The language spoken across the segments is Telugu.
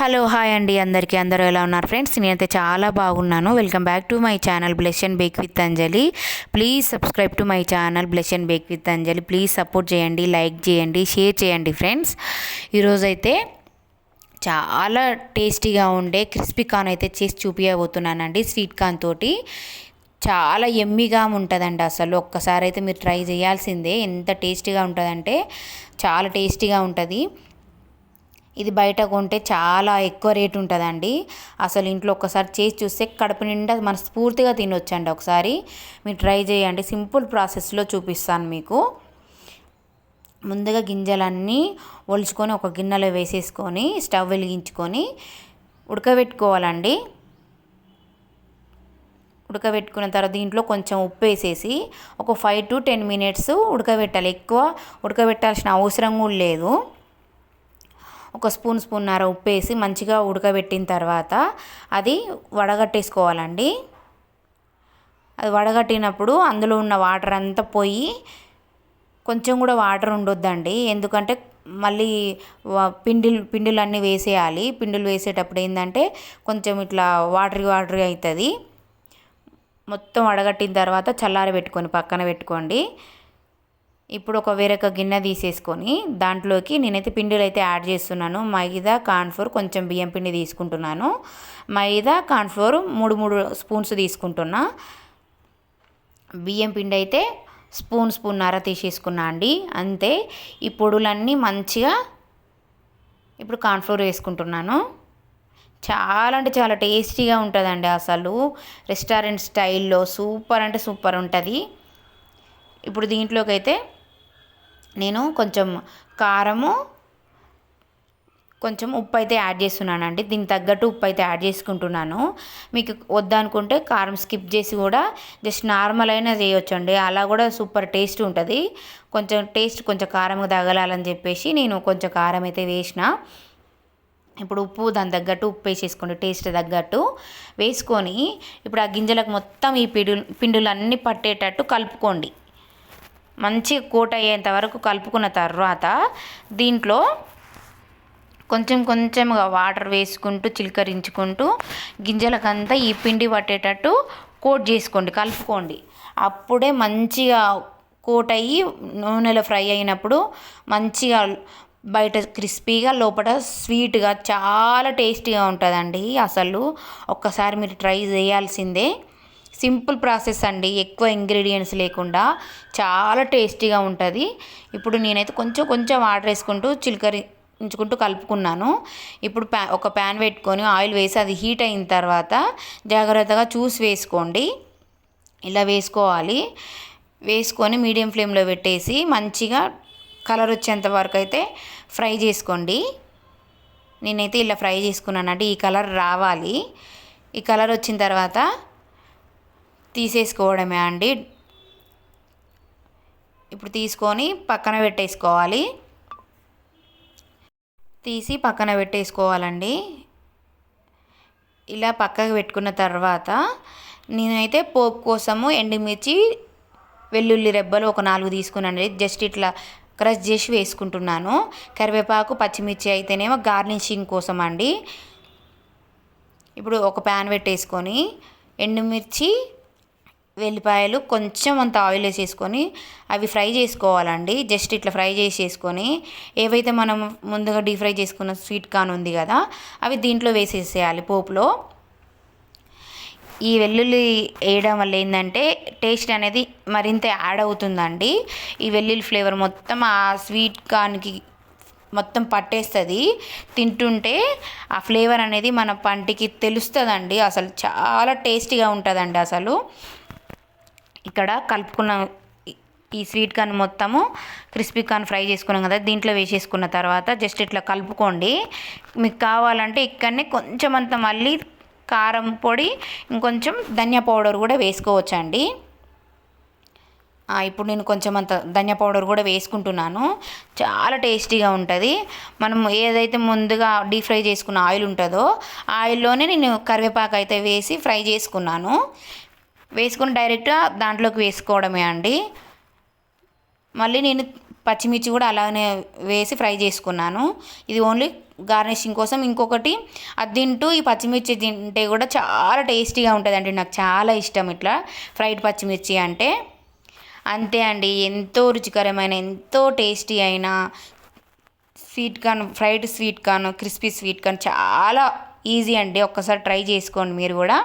హలో హాయ్ అండి. అందరికీ అందరూ ఎలా ఉన్నారు ఫ్రెండ్స్? నేనైతే చాలా బాగున్నాను. Welcome back to my channel bless and bake with Anjali. Please subscribe to my channel bless and bake with Anjali. Please support చేయండి లైక్ చేయండి షేర్ చేయండి ఫ్రెండ్స్. ఈరోజైతే చాలా టేస్టీగా ఉండే క్రిస్పీ కార్న్ అయితే చేసి చూపించబోతున్నానండి స్వీట్ కార్న్ తోటి. చాలా ఎమ్మిగా ఉంటుందండి అసలు. ఒక్కసారి అయితే మీరు ట్రై చేయాల్సిందే. ఎంత టేస్టీగా ఉంటుందంటే చాలా టేస్టీగా ఉంటుంది. ఇది బయట కొంటే చాలా ఎక్కువ రేటు ఉంటుందండి. అసలు ఇంట్లో ఒక్కసారి చేసి చూస్తే కడుపు నిండా మనస్ఫూర్తిగా తినొచ్చండి ఒకసారి. మీరు ట్రై చేయండి. సింపుల్ ప్రాసెస్లో చూపిస్తాను మీకు. ముందుగా గింజలన్నీ ఒలుచుకొని ఒక గిన్నెలో వేసేసుకొని స్టవ్ వెలిగించుకొని ఉడకబెట్టుకోవాలండి. ఉడకబెట్టుకున్న తర్వాత దీంట్లో కొంచెం ఉప్పు వేసేసి ఒక ఫైవ్ టు టెన్ మినిట్స్ ఉడకబెట్టాలి. ఎక్కువ ఉడకబెట్టాల్సిన అవసరం కూడా లేదు. ఒక స్పూన్ స్పూన్నర ఉప్పు వేసి మంచిగా ఉడకబెట్టిన తర్వాత అది వడగట్టేసుకోవాలండి. అది వడగట్టినప్పుడు అందులో ఉన్న వాటర్ అంతా పోయి కొంచెం కూడా వాటర్ ఉండొద్దండి. ఎందుకంటే మళ్ళీ పిండిలు పిండిలు అన్నీ వేసేయాలి. పిండిలు వేసేటప్పుడు ఏంటంటే కొంచెం ఇట్లా వాటరీ వాటరీ అవుతుంది మొత్తం వడగట్టిన తర్వాత చల్లారి పెట్టుకొని పక్కన పెట్టుకోండి. ఇప్పుడు ఒక వేరొక గిన్నె తీసేసుకొని దాంట్లోకి నేనైతే పిండిలు అయితే యాడ్ చేస్తున్నాను. మైదా కార్న్ఫ్లోర్ కొంచెం బియ్యం పిండి తీసుకుంటున్నాను. మైదా కార్న్ఫ్లోర్ మూడు మూడు స్పూన్స్ తీసుకుంటున్నా. బియ్యం పిండి అయితే స్పూన్ స్పూన్ నర తీసేసుకున్నా అండి. అంతే. ఈ పొడులన్నీ మంచిగా ఇప్పుడు కార్న్ఫ్లోర్ వేసుకుంటున్నాను. చాలా అంటే చాలా టేస్టీగా ఉంటుందండి అసలు. రెస్టారెంట్ స్టైల్లో సూపర్ అంటే సూపర్ ఉంటుంది. ఇప్పుడు దీంట్లోకి అయితే నేను కొంచెం కారము కొంచెం ఉప్పు అయితే యాడ్ చేస్తున్నానండి. దీనికి తగ్గట్టు ఉప్పు అయితే యాడ్ చేసుకుంటున్నాను. మీకు వద్దనుకుంటే కారం స్కిప్ చేసి కూడా జస్ట్ నార్మల్ అయినా చేయొచ్చు అండి అలా కూడా సూపర్ టేస్ట్ ఉంటుంది. కొంచెం టేస్ట్ కొంచెం కారం తగలాలని చెప్పేసి నేను కొంచెం కారం అయితే వేసిన. ఇప్పుడు ఉప్పు దాని తగ్గట్టు ఉప్పు వేసేసుకోండి టేస్ట్ తగ్గట్టు వేసుకొని ఇప్పుడు ఆ గింజలకు మొత్తం ఈ పిండు పిండులు అన్నీ పట్టేటట్టు కలుపుకోండి. మంచిగా కోట్ అయ్యేంత వరకు కలుపుకున్న తర్వాత దీంట్లో కొంచెం కొంచెంగా వాటర్ వేసుకుంటూ చిలకరించుకుంటూ గింజలకంతా ఈ పిండి పట్టేటట్టు కోట్ చేసుకోండి కలుపుకోండి. అప్పుడే మంచిగా కోట్ అయ్యి నూనెలో ఫ్రై అయినప్పుడు మంచిగా బయట క్రిస్పీగా లోపల స్వీట్గా చాలా టేస్టీగా ఉంటుందండి. అసలు ఒక్కసారి మీరు ట్రై చేయాల్సిందే. సింపుల్ ప్రాసెస్ అండి. ఎక్కువ ఇంగ్రీడియంట్స్ లేకుండా చాలా టేస్టీగా ఉంటుంది. ఇప్పుడు నేనైతే కొంచెం కొంచెం వాటర్ వేసుకుంటూ చిలకరి ఉంచుకుంటూ కలుపుకున్నాను. ఇప్పుడు ప్యా ఒక ప్యాన్ పెట్టుకొని ఆయిల్ వేసి అది హీట్ అయిన తర్వాత జాగ్రత్తగా చూసి వేసుకోండి. ఇలా వేసుకోవాలి. వేసుకొని మీడియం ఫ్లేమ్లో పెట్టేసి మంచిగా కలర్ వచ్చేంత వరకు అయితే ఫ్రై చేసుకోండి. నేనైతే ఇలా ఫ్రై చేసుకున్నానంటే ఈ కలర్ రావాలి. ఈ కలర్ వచ్చిన తర్వాత తీసేసుకోవడమే అండి. ఇప్పుడు తీసుకొని పక్కన పెట్టేసుకోవాలి. తీసి పక్కన పెట్టేసుకోవాలండి. ఇలా పక్కకు పెట్టుకున్న తర్వాత నేనైతే పోపు కోసము ఎండుమిర్చి వెల్లుల్లి రెబ్బలు ఒక నాలుగు తీసుకున్నాను జస్ట్ ఇట్లా క్రష్ చేసి వేసుకుంటున్నాను. కరివేపాకు పచ్చిమిర్చి అయితేనేమో గార్నిషింగ్ కోసం అండి ఇప్పుడు ఒక ప్యాన్ పెట్టేసుకొని ఎండుమిర్చి వెల్లిపాయలు కొంచెం అంత ఆయిల్ వేసేసుకొని అవి ఫ్రై చేసుకోవాలండి. జస్ట్ ఇట్లా ఫ్రై చేసేసుకొని ఏవైతే మనం ముందుగా డీప్ ఫ్రై చేసుకున్న స్వీట్ కార్న్ ఉంది కదా అవి దీంట్లో వేసేసేయాలి పోపులో. ఈ వెల్లుల్లి వేయడం వల్ల ఏంటంటే టేస్ట్ అనేది మరింత యాడ్ అవుతుందండి. ఈ వెల్లుల్లి ఫ్లేవర్ మొత్తం ఆ స్వీట్ కార్న్కి మొత్తం పట్టేస్తుంది. తింటుంటే ఆ ఫ్లేవర్ అనేది మన పంటికి తెలుస్తుందండి. అసలు చాలా టేస్టీగా ఉంటుందండి అసలు. ఇక్కడ కలుపుకున్న ఈ స్వీట్ కార్న్ మొత్తము క్రిస్పీ కార్న్ ఫ్రై చేసుకున్నాం కదా దీంట్లో వేసేసుకున్న తర్వాత జస్ట్ ఇట్లా కలుపుకోండి. మీకు కావాలంటే ఇక్కడనే కొంచెం అంత మళ్ళీ కారం పొడి ఇంకొంచెం ధనియా పౌడర్ కూడా వేసుకోవచ్చండి. ఇప్పుడు నేను కొంచెం అంత ధనియా పౌడర్ కూడా వేసుకుంటున్నాను. చాలా టేస్టీగా ఉంటుంది. మనం ఏదైతే ముందుగా డీప్ ఫ్రై చేసుకున్న ఆయిల్ ఉంటుందో ఆయిల్లోనే నేను కరివేపాకు అయితే వేసి ఫ్రై చేసుకున్నాను. వేసుకుని డైరెక్ట్గా దాంట్లోకి వేసుకోవడమే అండి. మళ్ళీ నేను పచ్చిమిర్చి కూడా అలానే వేసి ఫ్రై చేసుకున్నాను. ఇది ఓన్లీ గార్నిషింగ్ కోసం. ఇంకొకటి అది తింటూ ఈ పచ్చిమిర్చి తింటే కూడా చాలా టేస్టీగా ఉంటుందండి. నాకు చాలా ఇష్టం ఇట్లా ఫ్రైడ్ పచ్చిమిర్చి అంటే. అంతే అండి. ఎంతో రుచికరమైన ఎంతో టేస్టీ అయిన sweet corn fried sweet corn crispy sweet corn చాలా ఈజీ అండి. ఒక్కసారి ట్రై చేసుకోండి మీరు కూడా.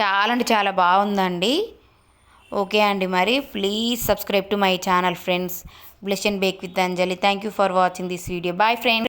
చాలా అంటే చాలా బాగుందండి. ఓకే అండి మరి. Please subscribe to my channel friends bless and bake with Anjali thank you for watching this video bye friends